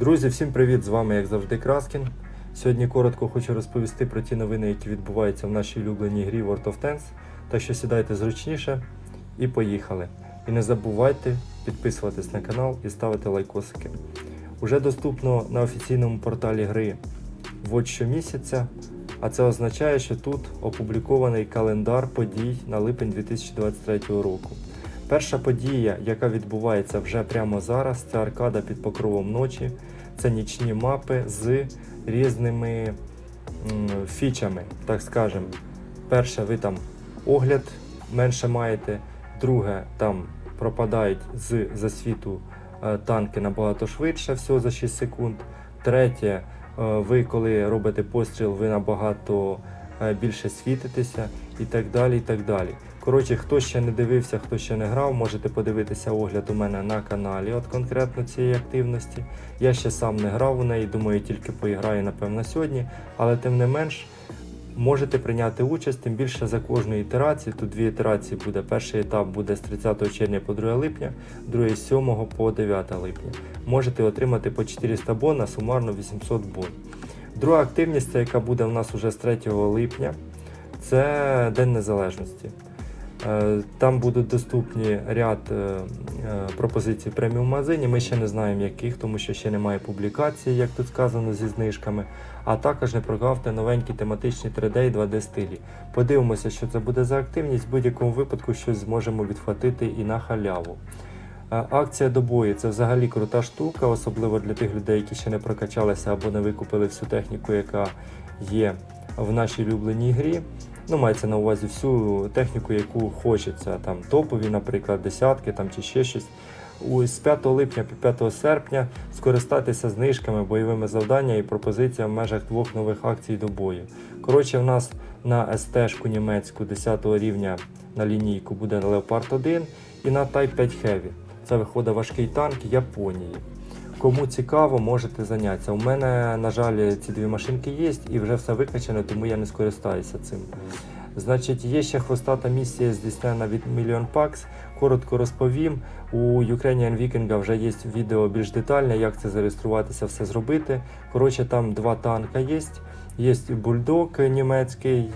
Друзі, всім привіт! З вами, як завжди, Краскін. Сьогодні коротко хочу розповісти про ті новини, які відбуваються в нашій улюбленій грі World of Tanks. Так що сідайте зручніше і поїхали. І не забувайте підписуватись на канал і ставити лайкосики. Уже доступно на офіційному порталі гри вот щомісяця, а це означає, що тут опублікований календар подій на липень 2023 року. Перша подія, яка відбувається вже прямо зараз, це аркада під покровом ночі. Це нічні мапи з різними фічами, так скажемо. Перше, ви там огляд менше маєте. Друге, там пропадають з засвіту е, танки набагато швидше, всього за 6 секунд. Третє, е, ви коли робите постріл, ви набагато е, більше світитеся і так далі. і так далі. Коротше, хто ще не дивився, хто ще не грав, можете подивитися огляд у мене на каналі, от конкретно цієї активності. Я ще сам не грав у неї, думаю, тільки поіграю, напевно, сьогодні. Але тим не менш, можете прийняти участь, тим більше за кожну ітерацію. Тут дві ітерації буде. Перший етап буде з 30 червня по 2 липня, другий з 7 по 9 липня. Можете отримати по 400 бон, а сумарно 800 бон. Друга активність, яка буде в нас уже з 3 липня, це День Незалежності. Е, Там будуть доступні ряд е, е, пропозицій преміум магазині. Ми ще не знаємо яких, тому що ще немає публікації, як тут сказано, зі знижками. А також не прогавте новенькі тематичні 3D і 2D стилі. Подивимося, що це буде за активність. В будь-якому випадку щось зможемо відхватити і на халяву. Акція до бою це взагалі крута штука, особливо для тих людей, які ще не прокачалися або не викупили всю техніку, яка є в нашій улюбленій грі. Ну, мається на увазі всю техніку, яку хочеться, там топові, наприклад, десятки там, чи ще щось. З 5 липня по 5 серпня скористатися знижками, бойовими завданнями і пропозиціями в межах двох нових акцій до бою. Коротше, в нас на СТ-шку німецьку 10 рівня на лінійку буде Leopard 1 і на Type 5 Heavy. Це виходить важкий танк Японії. Кому цікаво, можете зайнятися. У мене, на жаль, ці дві машинки є і вже все викачано, тому я не скористаюся цим. Значить, є ще хвостата місія здійснена від Million Pax. Коротко розповім. У Ukrainian Viking вже є відео більш детальне, як це зареєструватися, все зробити. Коротше, там два танка є. Є бульдог німецький,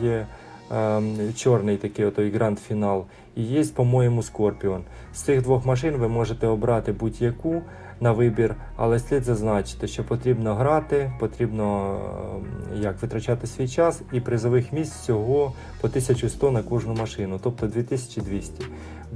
ем, чорний такий отой гранд фінал. І є, по-моєму, Скорпіон. З цих двох машин ви можете обрати будь-яку на вибір, але слід зазначити, що потрібно грати, потрібно ем, як витрачати свій час, і призових місць всього по 1100 на кожну машину, тобто 2200.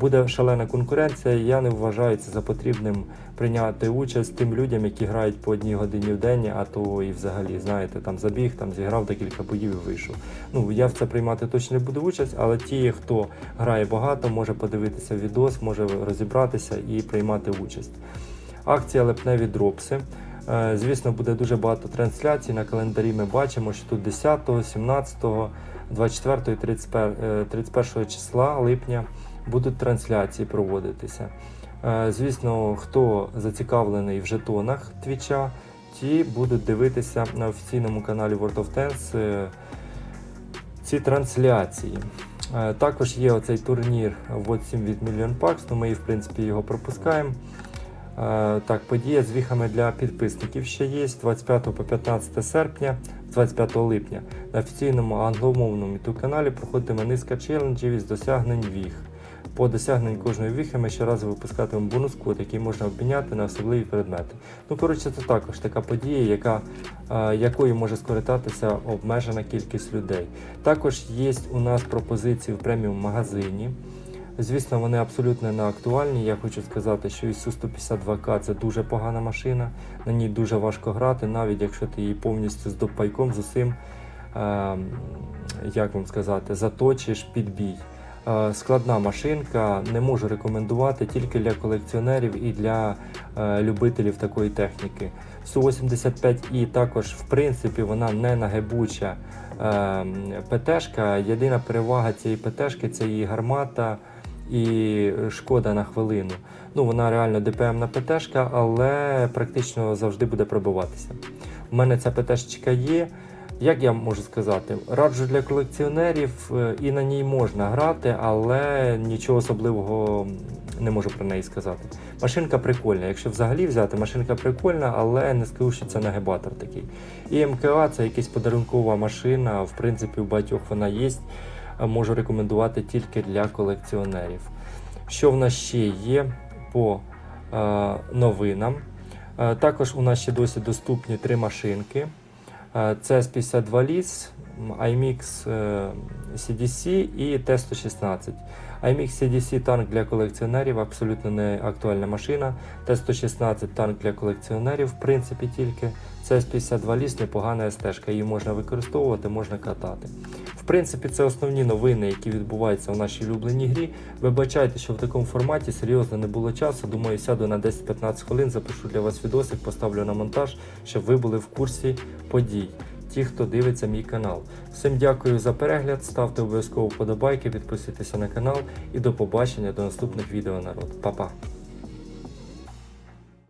Буде шалена конкуренція. Я не вважаю це за потрібним прийняти участь тим людям, які грають по одній годині в день, а то і взагалі, знаєте, там забіг, там зіграв декілька боїв і вийшов. Ну я в це приймати точно не буду участь, але ті, хто грає багато, може подивитися відос, може розібратися і приймати участь. Акція липневі дропси. Е, Звісно, буде дуже багато трансляцій. На календарі ми бачимо, що тут 10, 17, 24 і 31, е, 31 числа липня будуть трансляції проводитися. Е, Звісно, хто зацікавлений в жетонах твіча, ті будуть дивитися на офіційному каналі World of Tanks ці трансляції. Також є оцей турнір вот 7 від Million Packs, то ми в принципі його пропускаємо. Е, Так, подія з віхами для підписників ще є з 25 по 15 серпня, з 25 липня на офіційному англомовному youtube каналі проходитиме низка челенджів із досягнень віх. По досягненню кожної віхи ми щоразу випускатимемо бонус-код, який можна обміняти на особливі предмети. Ну, коротше, це також така подія, яка, е, якою може скористатися обмежена кількість людей. Також є у нас пропозиції в преміум магазині. Звісно, вони абсолютно не актуальні. Я хочу сказати, що ісу 152К це дуже погана машина. На ній дуже важко грати, навіть якщо ти її повністю з допайком, з усім, е, як вам сказати, заточиш під бій. Е, Складна машинка, не можу рекомендувати тільки для колекціонерів і для е, любителів такої техніки. Су-85І також, в принципі, вона не нагибуча е, ПТшка. Єдина перевага цієї ПТшки це її гармата і шкода на хвилину. Ну, вона реально ДПМна ПТшка, але практично завжди буде пробиватися. У мене ця ПТшечка є. Як я можу сказати, раджу для колекціонерів е, і на ній можна грати, але нічого особливого не можу про неї сказати. Машинка прикольна. Якщо взагалі взяти, машинка прикольна, але не скажу, що це нагибатор такий. І МКА це якась подарункова машина. В принципі, у багатьох вона є. Можу рекомендувати тільки для колекціонерів. Що в нас ще є по е, новинам? Е, також у нас ще досі доступні три машинки. Е, Це S52 ліс, IMX CDC і T116. IMX CDC танк для колекціонерів, абсолютно не актуальна машина. Т-116 танк для колекціонерів, в принципі, тільки. Це С-52 ліс, непогана стежка, її можна використовувати, можна катати. В принципі, це основні новини, які відбуваються в нашій улюбленій грі. Вибачайте, що в такому форматі серйозно не було часу. Думаю, сяду на 10-15 хвилин, запишу для вас відосик, поставлю на монтаж, щоб ви були в курсі подій. Ті, хто дивиться мій канал. Всім дякую за перегляд, ставте обов'язково вподобайки, підписуйтеся на канал і до побачення до наступних відео народ. Па-па!